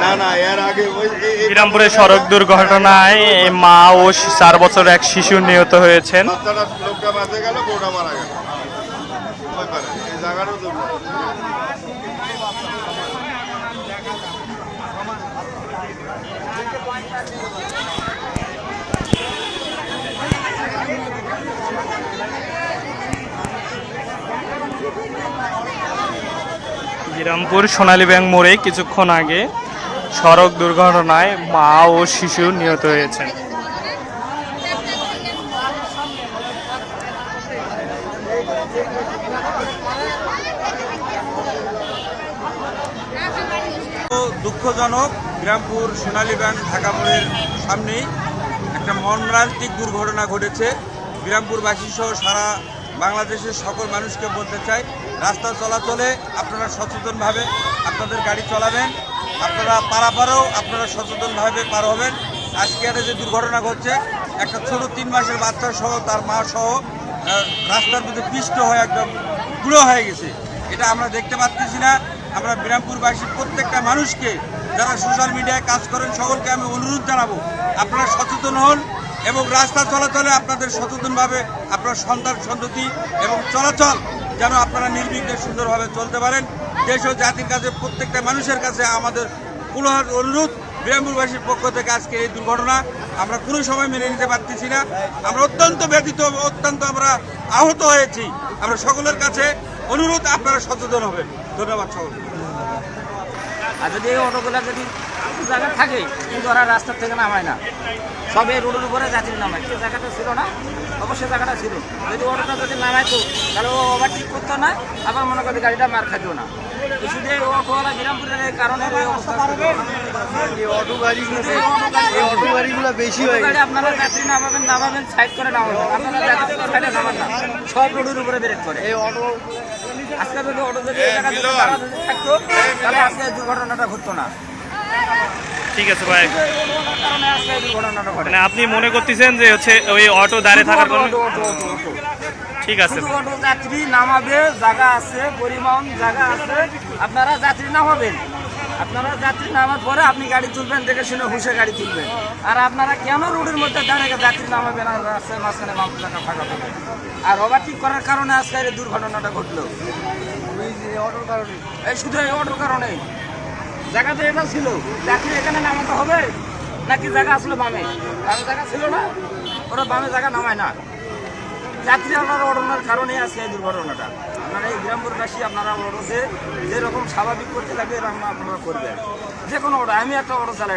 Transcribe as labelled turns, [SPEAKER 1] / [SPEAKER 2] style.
[SPEAKER 1] না না এর আগে ওই এ- এ-
[SPEAKER 2] শ্রীরামপুরে সড়ক দুর্ঘটনায় মা ও চার বছর এক শিশু নিহত হয়েছেন।
[SPEAKER 1] বাচ্চাটা লোকটা বাঁচে গেল বউটা মারা গেল ওই পারে এই জায়গাটাও দুর্ঘটনা
[SPEAKER 2] শ্রীরামপুর সোনালী ব্যাংক মোড়ে কিছুক্ষণ আগে সড়ক দুর্ঘটনায় মা ও শিশু নিহত হয়েছেন।
[SPEAKER 3] দুঃখজনক গ্রামপুর সোনালী ব্যাংক ঢাকা মোড়ের সামনেই একটা মর্মান্তিক দুর্ঘটনা ঘটেছে। গ্রামপুরবাসী সহ সারা বাংলাদেশের সকল মানুষকে বলতে চাই, রাস্তা চলাচলে আপনারা সচেতনভাবে আপনাদের গাড়ি চালাবেন, আপনারা পারাপারেও আপনারা সচেতনভাবে পার হবেন। আজকে একটা যে দুর্ঘটনা ঘটছে, একটা ছোট তিন মাসের বাচ্চা সহ, তার মা সহ রাস্তার মধ্যে পিষ্ট হয়ে একদম গুঁড়ো হয়ে গেছে। এটা আমরা দেখতে পাচ্ছি না। আমরা বিরামপুরবাসী প্রত্যেকটা মানুষকে যারা সোশ্যাল মিডিয়ায় কাজ করেন, সকলকে আমি অনুরোধ জানাব, আপনারা সচেতন হন এবং রাস্তা চলাচলে আপনাদের সচেতনভাবে আপনার সন্তান, সন্ততি এবং চলাচল যেন আপনারা নির্বিঘ্নে সুন্দরভাবে চলতে পারেন। দেশ ও জাতির কাছে, প্রত্যেকটা মানুষের কাছে আমাদের পুনর অনুরোধ বিরামপুরবাসীর পক্ষ থেকে আজকে এই দুর্ঘটনা। আমরা কোনো সময় মেনে নিতে পারতেছি না। আমরা অত্যন্ত ব্যথিত, অত্যন্ত আমরা আহত হয়েছি। আমরা সকলের কাছে অনুরোধ, আপনারা সচেতন হবেন। ধন্যবাদ সকলকে।
[SPEAKER 4] আর যদি এই অটোগুলো যদি জায়গা থাকে কিন্তু ওরা রাস্তার থেকে নামায় না। সব এই রোডের উপরে যাত্রী নামায়। যে জায়গাটা ছিল না অবশ্যই জায়গাটা ছিল। যদি অটোটা যদি নামাইতো তাহলে ও ওভারটেক করতো না আবার মনে করি গাড়িটা মার খাইতো না। তো শুধু এই অটোওয়ালা বিরামপুরের এই কারণে এই অবস্থা
[SPEAKER 5] অটো গাড়িগুলো
[SPEAKER 4] অটো গাড়ি-
[SPEAKER 5] অটো গাড়িগুলো বেশি হয়ে
[SPEAKER 4] আপনারা যাত্রী নামাবেন নামাবেন সাইড করে নামাবেন। আপনারা যাত্রী সাইডে নামান না। সব রোডের উপরে ব্রেক করে।
[SPEAKER 5] এই অটো
[SPEAKER 4] আজকে যদি অটো যদি থাকতো তাহলে আজকে দুর্ঘটনাটা ঘটতো না।
[SPEAKER 2] ঠিক আছে ভাই। মানে আপনি মনে করতেছেন যে হচ্ছে ওই অটো দাঁড়িয়ে থাকার কারণে। ঠিক আছে।
[SPEAKER 4] অটো যাত্রী নামাবে জায়গা আছে পরিবহন জায়গা আছে আপনারা যাত্রী নামাবেন। আপনারা যাত্রী নামার পরে আপনি গাড়ি তুলবেন, দেখে শুনে হুশে গাড়ি তুলবেন। আর আপনারা কেন রোডের মধ্যে দাঁড়িয়ে যাত্রী নামাবেন? আর রাস্তায় মাঝখানে মামলা টাকা ফাঁকা পাবেন আর ওভারটেক করার কারণে আজকে এই দুর্ঘটনাটা ঘটলো।
[SPEAKER 5] অটোর কারণে
[SPEAKER 4] এই শুধু এই অটোর কারণে। জায়গা তো এটা ছিল। যাত্রী এখানে নামাতে হবে? নাকি জায়গা আসলে বামে? বামে জায়গা ছিল না? ওরা বামে জায়গা নামায় না। যাত্রী আপনারা ওড়ানোর কারণে আছে এই দুর্ঘটনাটা। আপনারা এই গ্রামপুরবাসী আপনারা ওড়োতে যেরকম স্বাভাবিক করতে লাগে এরকম আপনারা করবেন। যে কোনো আমি একটা অটো চালাই।